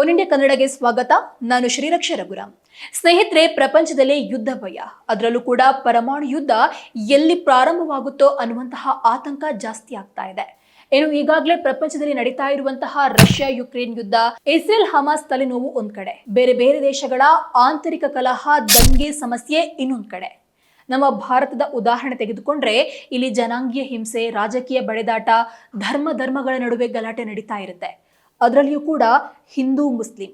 All India ಕನ್ನಡಗೆ ಸ್ವಾಗತ. ನಾನು ಶ್ರೀರಕ್ಷ ರಘುರಾಮ್. ಸ್ನೇಹಿತರೆ, ಪ್ರಪಂಚದಲ್ಲೇ ಯುದ್ಧ ಭಯ. ಅದರಲ್ಲೂ ಕೂಡ ಪರಮಾಣು ಯುದ್ಧ ಎಲ್ಲಿ ಪ್ರಾರಂಭವಾಗುತ್ತೋ ಅನ್ನುವಂತಹ ಆತಂಕ ಜಾಸ್ತಿ ಆಗ್ತಾ ಇದೆ. ಏನು, ಈಗಾಗಲೇ ಪ್ರಪಂಚದಲ್ಲಿ ನಡೀತಾ ಇರುವಂತಹ ರಷ್ಯಾ ಯುಕ್ರೇನ್ ಯುದ್ಧ ಇಸ್ರೇಲ್ ಹಮಾಸ್ ತಲೆನೋವು ಒಂದ್ ಕಡೆ. ಬೇರೆ ಬೇರೆ ದೇಶಗಳ ಆಂತರಿಕ ಕಲಹ, ದಂಗೆ ಸಮಸ್ಯೆ ಇನ್ನೊಂದ್ ಕಡೆ. ನಮ್ಮ ಭಾರತದ ಉದಾಹರಣೆ ತೆಗೆದುಕೊಂಡ್ರೆ, ಇಲ್ಲಿ ಜನಾಂಗೀಯ ಹಿಂಸೆ, ರಾಜಕೀಯ ಬಡೆದಾಟ ಧರ್ಮ ಧರ್ಮಗಳ ನಡುವೆ ಗಲಾಟೆ ನಡೀತಾ ಇರುತ್ತೆ. ಅದರಲ್ಲಿಯೂ ಕೂಡ ಹಿಂದೂ, ಮುಸ್ಲಿಂ.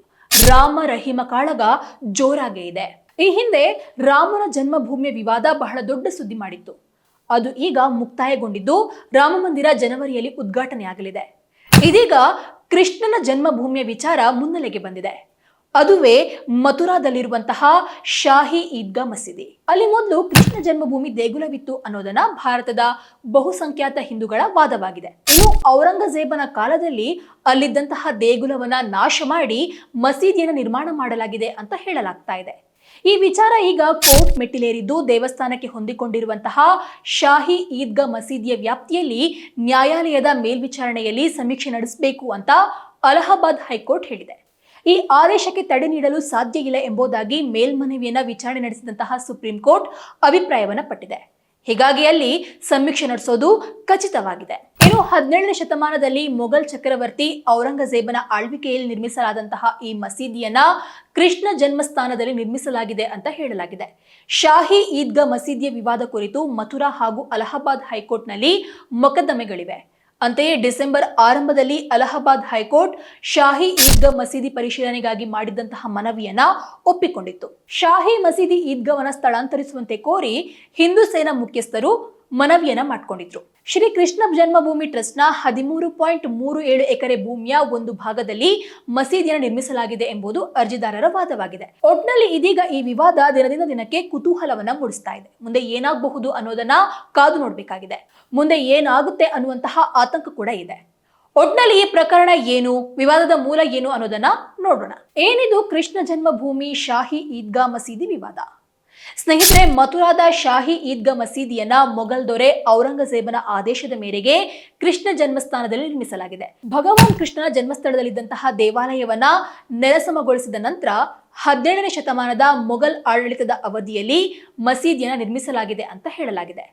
ರಾಮ ರಹಿಮ ಕಾಳಗ ಜೋರಾಗೇ ಇದೆ. ಈ ಹಿಂದೆ ರಾಮನ ಜನ್ಮಭೂಮಿಯ ವಿವಾದ ಬಹಳ ದೊಡ್ಡ ಸುದ್ದಿ ಮಾಡಿತ್ತು. ಅದು ಈಗ ಮುಕ್ತಾಯಗೊಂಡಿದ್ದು ರಾಮ ಮಂದಿರ ಜನವರಿಯಲ್ಲಿ ಉದ್ಘಾಟನೆಯಾಗಲಿದೆ. ಇದೀಗ ಕೃಷ್ಣನ ಜನ್ಮಭೂಮಿಯ ವಿಚಾರ ಮುನ್ನೆಲೆಗೆ ಬಂದಿದೆ. ಅದುವೇ ಮಥುರಾದಲ್ಲಿರುವಂತಹ ಶಾಹಿ ಈದ್ಗಾ ಮಸೀದಿ. ಅಲ್ಲಿ ಮೊದಲು ಕೃಷ್ಣ ಜನ್ಮಭೂಮಿ ದೇಗುಲವಿತ್ತು ಅನ್ನೋದನ್ನ ಭಾರತದ ಬಹುಸಂಖ್ಯಾತ ಹಿಂದೂಗಳ ವಾದವಾಗಿದೆ. ಇನ್ನು ಔರಂಗಜೇಬನ ಕಾಲದಲ್ಲಿ ಅಲ್ಲಿದ್ದಂತಹ ದೇಗುಲವನ್ನ ನಾಶ ಮಾಡಿ ಮಸೀದಿಯನ್ನು ನಿರ್ಮಾಣ ಮಾಡಲಾಗಿದೆ ಅಂತ ಹೇಳಲಾಗ್ತಾ ಇದೆ. ಈ ವಿಚಾರ ಈಗ ಕೋರ್ಟ್ ಮೆಟ್ಟಿಲೇರಿದ್ದು ದೇವಸ್ಥಾನಕ್ಕೆ ಹೊಂದಿಕೊಂಡಿರುವಂತಹ ಶಾಹಿ ಈದ್ಗಾ ಮಸೀದಿಯ ವ್ಯಾಪ್ತಿಯಲ್ಲಿ ನ್ಯಾಯಾಲಯದ ಮೇಲ್ವಿಚಾರಣೆಯಲ್ಲಿ ಸಮೀಕ್ಷೆ ನಡೆಸಬೇಕು ಅಂತ ಅಲಹಾಬಾದ್ ಹೈಕೋರ್ಟ್ ಹೇಳಿದೆ. ಈ ಆದೇಶಕ್ಕೆ ತಡೆ ನೀಡಲು ಸಾಧ್ಯ ಇಲ್ಲ ಎಂಬುದಾಗಿ ಮೇಲ್ಮನವಿಯನ್ನ ವಿಚಾರಣೆ ನಡೆಸಿದಂತಹ ಸುಪ್ರೀಂ ಕೋರ್ಟ್ ಅಭಿಪ್ರಾಯವನ್ನ ಪಟ್ಟಿದೆ. ಹೀಗಾಗಿ ಅಲ್ಲಿ ಸಮೀಕ್ಷೆ ನಡೆಸೋದು ಖಚಿತವಾಗಿದೆ. ಇನ್ನು ಹದಿನೇಳನೇ ಶತಮಾನದಲ್ಲಿ ಮೊಘಲ್ ಚಕ್ರವರ್ತಿ ಔರಂಗಜೇಬನ ಆಳ್ವಿಕೆಯಲ್ಲಿ ನಿರ್ಮಿಸಲಾದಂತಹ ಈ ಮಸೀದಿಯನ್ನ ಕೃಷ್ಣ ಜನ್ಮಸ್ಥಾನದಲ್ಲಿ ನಿರ್ಮಿಸಲಾಗಿದೆ ಅಂತ ಹೇಳಲಾಗಿದೆ. ಶಾಹಿ ಈದ್ಗಾ ಮಸೀದಿಯ ವಿವಾದ ಕುರಿತು ಮಥುರಾ ಹಾಗೂ ಅಲಹಾಬಾದ್ ಹೈಕೋರ್ಟ್ನಲ್ಲಿ ಮೊಕದ್ದಮೆಗಳಿವೆ. ಅಂತೆಯೇ ಡಿಸೆಂಬರ್ ಆರಂಭದಲ್ಲಿ ಅಲಹಾಬಾದ್ ಹೈಕೋರ್ಟ್ ಶಾಹಿ ಈದ್ಗಾ ಮಸೀದಿ ಪರಿಶೀಲನೆಗಾಗಿ ಮಾಡಿದಂತಹ ಮನವಿಯನ್ನ ಒಪ್ಪಿಕೊಂಡಿತ್ತು. ಶಾಹಿ ಮಸೀದಿ ಈದ್ಗಾವನ್ನ ಸ್ಥಳಾಂತರಿಸುವಂತೆ ಕೋರಿ ಹಿಂದೂ ಸೇನಾ ಮುಖ್ಯಸ್ಥರು ಮನವಿಯನ್ನ ಮಾಡಿಕೊಂಡಿದ್ರು. ಶ್ರೀ ಕೃಷ್ಣ ಜನ್ಮಭೂಮಿ ಟ್ರಸ್ಟ್ನ ಹದಿಮೂರು ಪಾಯಿಂಟ್ ಮೂರು ಏಳು ಎಕರೆ ಭೂಮಿಯ ಒಂದು ಭಾಗದಲ್ಲಿ ಮಸೀದಿಯನ್ನು ನಿರ್ಮಿಸಲಾಗಿದೆ ಎಂಬುದು ಅರ್ಜಿದಾರರ ವಾದವಾಗಿದೆ. ಒಟ್ನಲ್ಲಿ ಇದೀಗ ಈ ವಿವಾದ ದಿನದಿಂದ ದಿನಕ್ಕೆ ಕುತೂಹಲವನ್ನ ಮೂಡಿಸ್ತಾ ಇದೆ. ಮುಂದೆ ಏನಾಗಬಹುದು ಅನ್ನೋದನ್ನ ಕಾದು ನೋಡಬೇಕಾಗಿದೆ. ಮುಂದೆ ಏನಾಗುತ್ತೆ ಅನ್ನುವಂತಹ ಆತಂಕ ಕೂಡ ಇದೆ. ಒಟ್ನಲ್ಲಿ ಈ ಪ್ರಕರಣ ಏನು, ವಿವಾದದ ಮೂಲ ಏನು ಅನ್ನೋದನ್ನ ನೋಡೋಣ. ಏನಿದು ಕೃಷ್ಣ ಜನ್ಮಭೂಮಿ ಶಾಹಿ ಈದ್ಗಾ ಮಸೀದಿ ವಿವಾದ? ಸ್ನೇಹಿತರೆ, ಮಥುರಾದ ಶಾಹಿ ಈದ್ಗಾ ಮಸೀದಿಯನ್ನ ಮೊಘಲ್ ದೊರೆ ಔರಂಗಜೇಬನ ಆದೇಶದ ಮೇರೆಗೆ ಕೃಷ್ಣ ಜನ್ಮಸ್ಥಾನದಲ್ಲಿ ನಿರ್ಮಿಸಲಾಗಿದೆ. ಭಗವಾನ್ ಕೃಷ್ಣನ ಜನ್ಮಸ್ಥಳದಲ್ಲಿದ್ದಂತಹ ದೇವಾಲಯವನ್ನ ನೆಲಸಮಗೊಳಿಸಿದ ನಂತರ ಹದಿನೇಳನೇ ಶತಮಾನದ ಮೊಘಲ್ ಆಡಳಿತದ ಅವಧಿಯಲ್ಲಿ ಮಸೀದಿಯನ್ನ ನಿರ್ಮಿಸಲಾಗಿದೆ ಅಂತ ಹೇಳಲಾಗಿದೆ.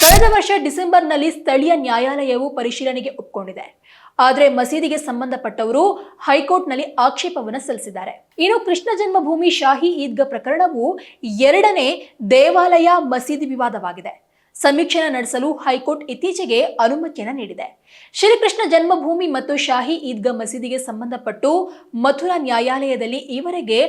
ಕಳೆದ ವರ್ಷ ಡಿಸೆಂಬರ್ನಲ್ಲಿ ಸ್ಥಳೀಯ ನ್ಯಾಯಾಲಯವು ಪರಿಶೀಲನೆಗೆ ಒಪ್ಪಿಕೊಂಡಿದೆ ಆದರೆ ಮಸೀದಿಗೆ ಸಂಬಂಧಪಟ್ಟವರು ಹೈಕೋರ್ಟ್ನಲ್ಲಿ ಆಕ್ಷೇಪವನ್ನು ಸಲ್ಲಿಸಿದ್ದಾರೆ. ಇನ್ನು ಕೃಷ್ಣ ಜನ್ಮಭೂಮಿ ಶಾಹಿ ಈದ್ಗಾ ಪ್ರಕರಣವು ಎರಡನೇ ದೇವಾಲಯ ಮಸೀದಿ ವಿವಾದವಾಗಿದೆ. ಸಮೀಕ್ಷೆನ ನಡೆಸಲು ಹೈಕೋರ್ಟ್ ಇತ್ತೀಚೆಗೆ ಅನುಮತಿಯನ್ನು ನೀಡಿದೆ. ಶ್ರೀಕೃಷ್ಣ ಜನ್ಮಭೂಮಿ ಮತ್ತು ಶಾಹಿ ಈದ್ಗಾ ಮಸೀದಿಗೆ ಸಂಬಂಧಪಟ್ಟು ಮಥುರಾ ನ್ಯಾಯಾಲಯದಲ್ಲಿ ಈವರೆಗೆ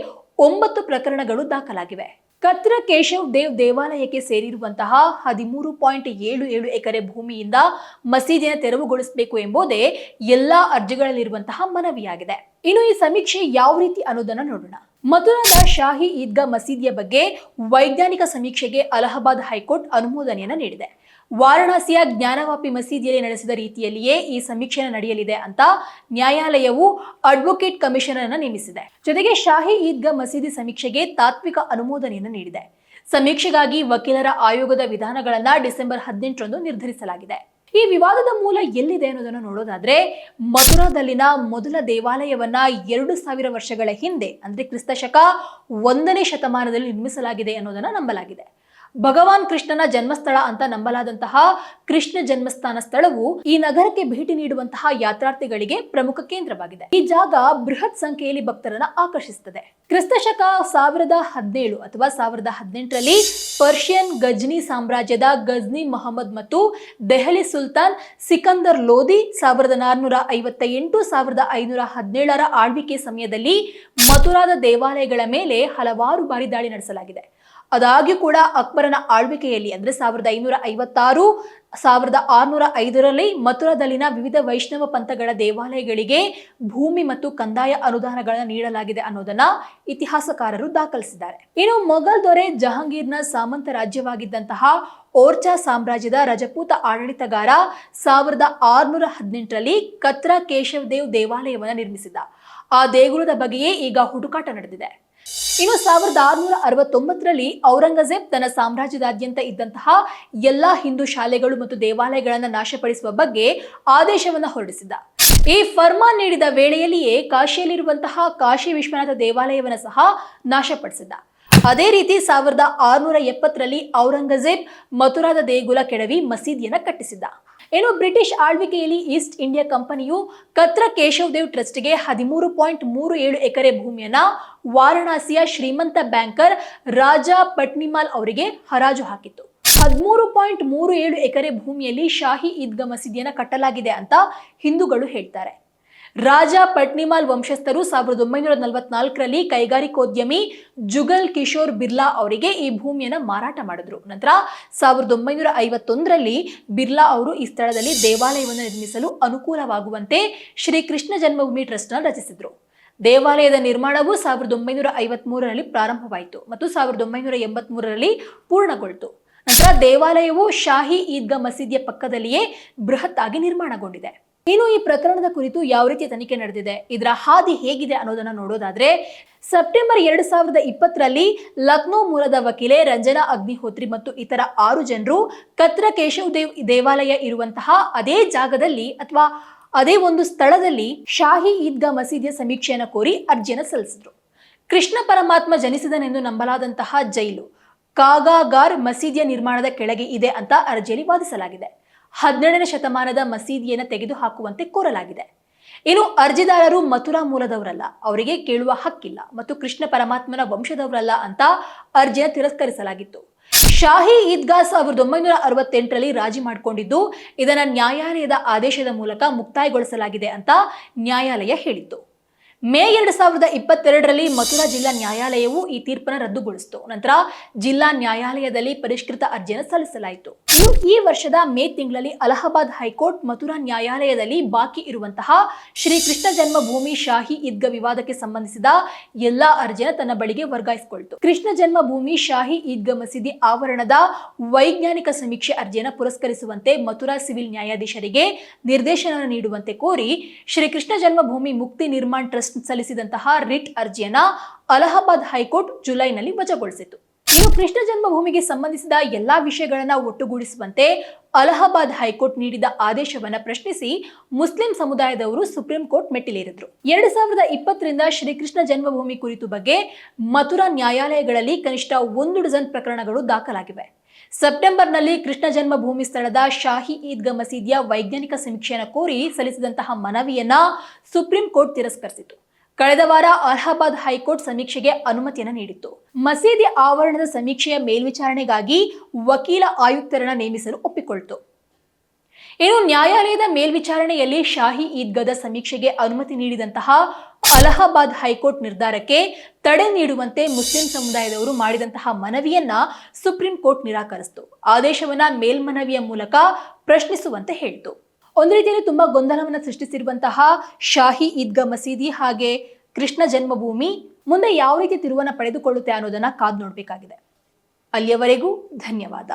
ಒಂಬತ್ತು ಪ್ರಕರಣಗಳು ದಾಖಲಾಗಿವೆ. ಕತ್ರ ಕೇಶವ್ ದೇವ್ ದೇವಾಲಯಕ್ಕೆ ಸೇರಿರುವಂತಹ ಹದಿಮೂರು ಪಾಯಿಂಟ್ ಏಳು ಏಳು ಎಕರೆ ಭೂಮಿಯಿಂದ ಮಸೀದಿಯನ್ನು ತೆರವುಗೊಳಿಸಬೇಕು ಎಂಬುದೇ ಎಲ್ಲ ಅರ್ಜಿಗಳಲ್ಲಿರುವಂತಹ ಮನವಿಯಾಗಿದೆ. ಇನ್ನು ಈ ಸಮೀಕ್ಷೆ ಯಾವ ರೀತಿ ಅನ್ನೋದನ್ನ ನೋಡೋಣ. ಮಥುರಾದ ಶಾಹಿ ಈದ್ಗಾ ಮಸೀದಿಯ ಬಗ್ಗೆ ವೈಜ್ಞಾನಿಕ ಸಮೀಕ್ಷೆಗೆ ಅಲಹಾಬಾದ್ ಹೈಕೋರ್ಟ್ ಅನುಮೋದನೆಯನ್ನ ನೀಡಿದೆ. ವಾರಣಾಸಿಯ ಜ್ಞಾನವಾಪಿ ಮಸೀದಿಯಲ್ಲಿ ನಡೆಸಿದ ರೀತಿಯಲ್ಲಿಯೇ ಈ ಸಮೀಕ್ಷೆ ನಡೆಯಲಿದೆ ಅಂತ ನ್ಯಾಯಾಲಯವು ಅಡ್ವೊಕೇಟ್ ಕಮಿಷನರ್ ಅನ್ನ ನೇಮಿಸಿದೆ. ಜೊತೆಗೆ ಶಾಹಿ ಈದ್ಗಾ ಮಸೀದಿ ಸಮೀಕ್ಷೆಗೆ ತಾತ್ವಿಕ ಅನುಮೋದನೆಯನ್ನು ನೀಡಿದೆ. ಸಮೀಕ್ಷೆಗಾಗಿ ವಕೀಲರ ಆಯೋಗದ ವಿಧಾನಗಳನ್ನ ಡಿಸೆಂಬರ್ ಹದಿನೆಂಟರಂದು ನಿರ್ಧರಿಸಲಾಗಿದೆ. ಈ ವಿವಾದದ ಮೂಲ ಎಲ್ಲಿದೆ ಅನ್ನೋದನ್ನು ನೋಡೋದಾದ್ರೆ, ಮಥುರಾದಲ್ಲಿನ ಮೊದಲ ದೇವಾಲಯವನ್ನ ಎರಡು ಸಾವಿರ ವರ್ಷಗಳ ಹಿಂದೆ, ಅಂದ್ರೆ ಕ್ರಿಸ್ತ ಶಕ ಒಂದನೇ ಶತಮಾನದಲ್ಲಿ ನಿರ್ಮಿಸಲಾಗಿದೆ ಅನ್ನೋದನ್ನ ನಂಬಲಾಗಿದೆ. ಭಗವಾನ್ ಕೃಷ್ಣನ ಜನ್ಮಸ್ಥಳ ಅಂತ ನಂಬಲಾದಂತಹ ಕೃಷ್ಣ ಜನ್ಮಸ್ಥಾನ ಸ್ಥಳವು ಈ ನಗರಕ್ಕೆ ಭೇಟಿ ನೀಡುವಂತಹ ಯಾತ್ರಾರ್ಥಿಗಳಿಗೆ ಪ್ರಮುಖ ಕೇಂದ್ರವಾಗಿದೆ. ಈ ಜಾಗ ಬೃಹತ್ ಸಂಖ್ಯೆಯಲ್ಲಿ ಭಕ್ತರನ್ನ ಆಕರ್ಷಿಸುತ್ತದೆ. ಕ್ರಿಸ್ತ ಶಕ ಸಾವಿರದ ಹದಿನೇಳು ಅಥವಾ ಸಾವಿರದ ಹದಿನೆಂಟರಲ್ಲಿ ಪರ್ಷಿಯನ್ ಗಜ್ನಿ ಸಾಮ್ರಾಜ್ಯದ ಗಜ್ನಿ ಮೊಹಮ್ಮದ್ ಮತ್ತು ದೆಹಲಿ ಸುಲ್ತಾನ್ ಸಿಕಂದರ್ ಲೋಧಿ ಸಾವಿರದ ನಾನ್ನೂರ ಐವತ್ತ ಎಂಟು ಸಾವಿರದ ಐನೂರ ಹದಿನೇಳರ ಆಳ್ವಿಕೆ ಸಮಯದಲ್ಲಿ ಮಥುರಾದ ದೇವಾಲಯಗಳ ಮೇಲೆ ಹಲವಾರು ಬಾರಿ ದಾಳಿ ನಡೆಸಲಾಗಿದೆ. ಆದಾಗ್ಯೂ ಕೂಡ ಅಕ್ಬರನ ಆಳ್ವಿಕೆಯಲ್ಲಿ ಅಂದರೆ ಸಾವಿರದ ಐನೂರ ಐವತ್ತಾರು, ಸಾವಿರದ ಆರುನೂರ ಐದರಲ್ಲಿ ಮಥುರಾದಲ್ಲಿನ ವಿವಿಧ ವೈಷ್ಣವ ಪಂಥಗಳ ದೇವಾಲಯಗಳಿಗೆ ಭೂಮಿ ಮತ್ತು ಕಂದಾಯ ಅನುದಾನಗಳನ್ನು ನೀಡಲಾಗಿದೆ ಅನ್ನೋದನ್ನ ಇತಿಹಾಸಕಾರರು ದಾಖಲಿಸಿದ್ದಾರೆ. ಇನ್ನು ಮೊಘಲ್ ದೊರೆ ಜಹಾಂಗೀರ್ನ ಸಾಮಂತ ರಾಜ್ಯವಾಗಿದ್ದಂತಹ ಓರ್ಚಾ ಸಾಮ್ರಾಜ್ಯದ ರಜಪೂತ ಆಡಳಿತಗಾರ ಸಾವಿರದ ಆರುನೂರ ಹದಿನೆಂಟರಲ್ಲಿ ಕತ್ರ ಕೇಶವ್ ದೇವ್ ದೇವಾಲಯವನ್ನು ನಿರ್ಮಿಸಿದ ಆ ದೇಗುಲದ ಬಗ್ಗೆಯೇ ಈಗ ಹುಡುಕಾಟ ನಡೆದಿದೆ. ಇನ್ನು ಸಾವಿರದ ಆರುನೂರ ಅರವತ್ತೊಂಬತ್ತರಲ್ಲಿ ಔರಂಗಜೇಬ್ ತನ್ನ ಸಾಮ್ರಾಜ್ಯದಾದ್ಯಂತ ಇದ್ದಂತಹ ಎಲ್ಲಾ ಹಿಂದೂ ಶಾಲೆಗಳು ಮತ್ತು ದೇವಾಲಯಗಳನ್ನು ನಾಶಪಡಿಸುವ ಬಗ್ಗೆ ಆದೇಶವನ್ನು ಹೊರಡಿಸಿದ್ದ. ಈ ಫರ್ಮಾನ್ ನೀಡಿದ ವೇಳೆಯಲ್ಲಿಯೇ ಕಾಶಿಯಲ್ಲಿರುವಂತಹ ಕಾಶಿ ವಿಶ್ವನಾಥ ದೇವಾಲಯವನ್ನು ಸಹ ನಾಶಪಡಿಸಿದ್ದ. ಅದೇ ರೀತಿ ಸಾವಿರದ ಆರುನೂರ ಎಪ್ಪತ್ತರಲ್ಲಿ ಔರಂಗಜೇಬ್ ಮಥುರಾದ ದೇಗುಲ ಕೆಡವಿ ಮಸೀದಿಯನ್ನು ಕಟ್ಟಿಸಿದ್ದ. ಏನು ಬ್ರಿಟಿಷ್ ಆಳ್ವಿಕೆಯಲ್ಲಿ ಈಸ್ಟ್ ಇಂಡಿಯಾ ಕಂಪನಿಯು ಕತ್ರ ಕೇಶವದೇವ್ ಟ್ರಸ್ಟ್ಗೆ ಹದಿಮೂರು ಪಾಯಿಂಟ್ ಮೂರು ಏಳು ಎಕರೆ ಭೂಮಿಯನ್ನ ವಾರಣಾಸಿಯ ಶ್ರೀಮಂತ ಬ್ಯಾಂಕರ್ ರಾಜಾ ಪಟ್ನಿಮಾಲ್ ಅವರಿಗೆ ಹರಾಜು ಹಾಕಿತ್ತು. ಹದಿಮೂರು ಪಾಯಿಂಟ್ ಮೂರು ಏಳು ಎಕರೆ ಭೂಮಿಯಲ್ಲಿ ಶಾಹಿ ಈದ್ಗಾ ಮಸೀದಿಯನ್ನು ಕಟ್ಟಲಾಗಿದೆ ಅಂತ ಹಿಂದೂಗಳು ಹೇಳ್ತಾರೆ. ರಾಜ ಪಟ್ನಿಮಾಲ್ ವಂಶಸ್ಥರು ಸಾವಿರದ ಒಂಬೈನೂರ ನಲವತ್ನಾಲ್ಕರಲ್ಲಿ ಕೈಗಾರಿಕೋದ್ಯಮಿ ಜುಗಲ್ ಕಿಶೋರ್ ಬಿರ್ಲಾ ಅವರಿಗೆ ಈ ಭೂಮಿಯನ್ನು ಮಾರಾಟ ಮಾಡಿದ್ರು. ನಂತರ ಸಾವಿರದ ಒಂಬೈನೂರ ಐವತ್ತೊಂದರಲ್ಲಿ ಬಿರ್ಲಾ ಅವರು ಈ ಸ್ಥಳದಲ್ಲಿ ದೇವಾಲಯವನ್ನು ನಿರ್ಮಿಸಲು ಅನುಕೂಲವಾಗುವಂತೆ ಶ್ರೀ ಕೃಷ್ಣ ಜನ್ಮಭೂಮಿ ಟ್ರಸ್ಟ್ನ ರಚಿಸಿದ್ರು. ದೇವಾಲಯದ ನಿರ್ಮಾಣವು ಸಾವಿರದ ಒಂಬೈನೂರ ಐವತ್ಮೂರರಲ್ಲಿ ಪ್ರಾರಂಭವಾಯಿತು ಮತ್ತು ಸಾವಿರದ ಒಂಬೈನೂರ ಎಂಬತ್ಮೂರರಲ್ಲಿ ಪೂರ್ಣಗೊಳ್ತು. ನಂತರ ದೇವಾಲಯವು ಶಾಹಿ ಈದ್ಗಾ ಮಸೀದಿಯ ಪಕ್ಕದಲ್ಲಿಯೇ ಬೃಹತ್ ಆಗಿ ನಿರ್ಮಾಣಗೊಂಡಿದೆ. ಇನ್ನು ಈ ಪ್ರಕರಣದ ಕುರಿತು ಯಾವ ರೀತಿ ತನಿಖೆ ನಡೆದಿದೆ, ಇದರ ಹಾದಿ ಹೇಗಿದೆ ಅನ್ನೋದನ್ನ ನೋಡೋದಾದ್ರೆ, ಸೆಪ್ಟೆಂಬರ್ ಎರಡು ಸಾವಿರದ ಇಪ್ಪತ್ತರಲ್ಲಿ ಲಕ್ನೋ ಮೂಲದ ವಕೀಲೆ ರಂಜನಾ ಅಗ್ನಿಹೋತ್ರಿ ಮತ್ತು ಇತರ ಆರು ಜನರು ಕತ್ರ ಕೇಶವ್ ದೇವ್ ದೇವಾಲಯ ಇರುವಂತಹ ಅದೇ ಜಾಗದಲ್ಲಿ ಅಥವಾ ಅದೇ ಒಂದು ಸ್ಥಳದಲ್ಲಿ ಶಾಹಿ ಈದ್ಗಾ ಮಸೀದಿಯ ಸಮೀಕ್ಷೆಯನ್ನು ಕೋರಿ ಅರ್ಜಿಯನ್ನು ಸಲ್ಲಿಸಿದ್ರು. ಕೃಷ್ಣ ಪರಮಾತ್ಮ ಜನಿಸಿದನೆಂದು ನಂಬಲಾದಂತಹ ಜೈಲು ಕಾಗಾಗಾರ್ ಮಸೀದಿಯ ನಿರ್ಮಾಣದ ಕೆಳಗೆ ಇದೆ ಅಂತ ಅರ್ಜಿಯಲ್ಲಿ ವಾದಿಸಲಾಗಿದೆ. ಹನ್ನೆರಡನೇ ಶತಮಾನದ ಮಸೀದಿಯನ್ನು ತೆಗೆದುಹಾಕುವಂತೆ ಕೋರಲಾಗಿದೆ. ಇನ್ನು ಅರ್ಜಿದಾರರು ಮಥುರಾ ಮೂಲದವರಲ್ಲ, ಅವರಿಗೆ ಕೇಳುವ ಹಕ್ಕಿಲ್ಲ ಮತ್ತು ಕೃಷ್ಣ ಪರಮಾತ್ಮನ ವಂಶದವರಲ್ಲ ಅಂತ ಅರ್ಜಿಯ ತಿರಸ್ಕರಿಸಲಾಗಿತ್ತು. ಶಾಹಿ ಈದ್ಗಾ ಸಾವಿರದ ಒಂಬೈನೂರ ಅರವತ್ತೆಂಟರಲ್ಲಿ ರಾಜಿ ಮಾಡಿಕೊಂಡಿದ್ದು, ಇದನ್ನು ನ್ಯಾಯಾಲಯದ ಆದೇಶದ ಮೂಲಕ ಮುಕ್ತಾಯಗೊಳಿಸಲಾಗಿದೆ ಅಂತ ನ್ಯಾಯಾಲಯ ಹೇಳಿತ್ತು. ಮೇ ಎರಡು ಸಾವಿರದ ಇಪ್ಪತ್ತೆರಡರಲ್ಲಿ ಮಥುರಾ ಜಿಲ್ಲಾ ನ್ಯಾಯಾಲಯವು ಈ ತೀರ್ಪನ್ನು ರದ್ದುಗೊಳಿಸಿತು. ನಂತರ ಜಿಲ್ಲಾ ನ್ಯಾಯಾಲಯದಲ್ಲಿ ಪರಿಷ್ಕೃತ ಅರ್ಜಿಯನ್ನು ಸಲ್ಲಿಸಲಾಯಿತು. ಈ ವರ್ಷದ ಮೇ ತಿಂಗಳಲ್ಲಿ ಅಲಹಾಬಾದ್ ಹೈಕೋರ್ಟ್ ಮಥುರಾ ನ್ಯಾಯಾಲಯದಲ್ಲಿ ಬಾಕಿ ಇರುವಂತಹ ಶ್ರೀ ಕೃಷ್ಣ ಜನ್ಮಭೂಮಿ ಶಾಹಿ ಈದ್ಗಾ ವಿವಾದಕ್ಕೆ ಸಂಬಂಧಿಸಿದ ಎಲ್ಲಾ ಅರ್ಜಿಯನ್ನು ತನ್ನ ಬಳಿಗೆ ವರ್ಗಾಯಿಸಿಕೊಳ್ತು. ಕೃಷ್ಣ ಜನ್ಮಭೂಮಿ ಶಾಹಿ ಈದ್ಗಾ ಮಸೀದಿ ಆವರಣದ ವೈಜ್ಞಾನಿಕ ಸಮೀಕ್ಷೆ ಅರ್ಜಿಯನ್ನು ಪುರಸ್ಕರಿಸುವಂತೆ ಮಥುರಾ ಸಿವಿಲ್ ನ್ಯಾಯಾಧೀಶರಿಗೆ ನಿರ್ದೇಶನ ನೀಡುವಂತೆ ಕೋರಿ ಶ್ರೀ ಕೃಷ್ಣ ಜನ್ಮಭೂಮಿ ಮುಕ್ತಿ ನಿರ್ಮಾಣ ಟ್ರಸ್ಟ್ ಸಲ್ಲಿಸಿದಂತಹ ರಿಟ್ ಅರ್ಜಿಯನ್ನ ಅಲಹಾಬಾದ್ ಹೈಕೋರ್ಟ್ ಜುಲೈನಲ್ಲಿ ವಜಾಗೊಳಿಸಿತು ಇನ್ನು ಕೃಷ್ಣ ಜನ್ಮಭೂಮಿಗೆ ಸಂಬಂಧಿಸಿದ ಎಲ್ಲಾ ವಿಷಯಗಳನ್ನ ಒಟ್ಟುಗೂಡಿಸುವಂತೆ ಅಲಹಾಬಾದ್ ಹೈಕೋರ್ಟ್ ನೀಡಿದ ಆದೇಶವನ್ನ ಪ್ರಶ್ನಿಸಿ ಮುಸ್ಲಿಂ ಸಮುದಾಯದವರು ಸುಪ್ರೀಂ ಕೋರ್ಟ್ ಮೆಟ್ಟಿಲೇರಿದ್ರು. ಎರಡ್ ಸಾವಿರದ ಇಪ್ಪತ್ತರಿಂದ ಶ್ರೀಕೃಷ್ಣ ಜನ್ಮಭೂಮಿ ಕುರಿತು ಬಗ್ಗೆ ಮಥುರಾ ನ್ಯಾಯಾಲಯಗಳಲ್ಲಿ ಕನಿಷ್ಠ ಒಂದು ಡಜನ್ ಪ್ರಕರಣಗಳು ದಾಖಲಾಗಿವೆ. ಸೆಪ್ಟೆಂಬರ್ನಲ್ಲಿ ಕೃಷ್ಣ ಜನ್ಮಭೂಮಿ ಸ್ಥಳದ ಶಾಹಿ ಈದ್ಗಾ ಮಸೀದಿಯ ವೈಜ್ಞಾನಿಕ ಸಮೀಕ್ಷೆಯನ್ನು ಕೋರಿ ಸಲ್ಲಿಸಿದಂತಹ ಮನವಿಯನ್ನ ಸುಪ್ರೀಂ ಕೋರ್ಟ್ ತಿರಸ್ಕರಿಸಿತು. ಕಳೆದ ವಾರ ಅಲಹಾಬಾದ್ ಹೈಕೋರ್ಟ್ ಸಮೀಕ್ಷೆಗೆ ಅನುಮತಿಯನ್ನು ನೀಡಿತ್ತು. ಮಸೀದಿ ಆವರಣದ ಸಮೀಕ್ಷೆಯ ಮೇಲ್ವಿಚಾರಣೆಗಾಗಿ ವಕೀಲ ಆಯುಕ್ತರನ್ನ ನೇಮಿಸಲು ಒಪ್ಪಿಕೊಳ್ತು. ಇನ್ನು ನ್ಯಾಯಾಲಯದ ಮೇಲ್ವಿಚಾರಣೆಯಲ್ಲಿ ಶಾಹಿ ಈದ್ಗಾದ ಸಮೀಕ್ಷೆಗೆ ಅನುಮತಿ ನೀಡಿದಂತಹ ಅಲಹಾಬಾದ್ ಹೈಕೋರ್ಟ್ ನಿರ್ಧಾರಕ್ಕೆ ತಡೆ ನೀಡುವಂತೆ ಮುಸ್ಲಿಂ ಸಮುದಾಯದವರು ಮಾಡಿದಂತಹ ಮನವಿಯನ್ನ ಸುಪ್ರೀಂ ಕೋರ್ಟ್ ನಿರಾಕರಿಸಿತು. ಆದೇಶವನ್ನ ಮೇಲ್ಮನವಿಯ ಮೂಲಕ ಪ್ರಶ್ನಿಸುವಂತೆ ಹೇಳಿತು. ಒಂದು ರೀತಿಯಲ್ಲಿ ತುಂಬಾ ಗೊಂದಲವನ್ನು ಸೃಷ್ಟಿಸಿರುವಂತಹ ಶಾಹಿ ಈದ್ಗಾ ಮಸೀದಿ ಹಾಗೆ ಕೃಷ್ಣ ಜನ್ಮಭೂಮಿ ಮುಂದೆ ಯಾವ ರೀತಿ ತಿರುವನ್ನ ಪಡೆದುಕೊಳ್ಳುತ್ತೆ ಅನ್ನೋದನ್ನ ಕಾದು ನೋಡಬೇಕಾಗಿದೆ. ಅಲ್ಲಿಯವರೆಗೂ ಧನ್ಯವಾದ.